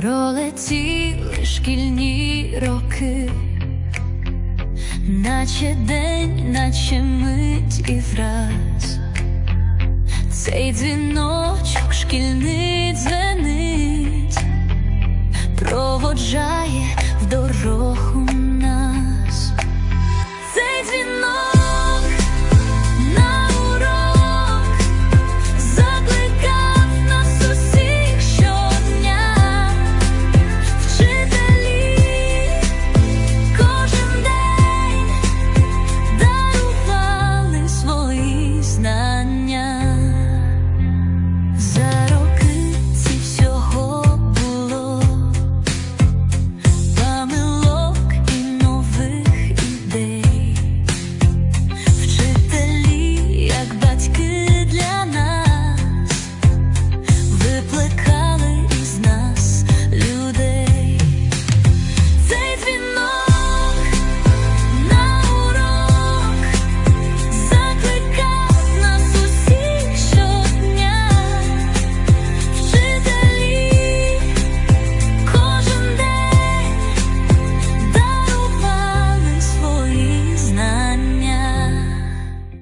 Пролетіли шкільні роки, наче день, наче мить і враз. Цей дзвіночок шкільний дзвенить, проводжає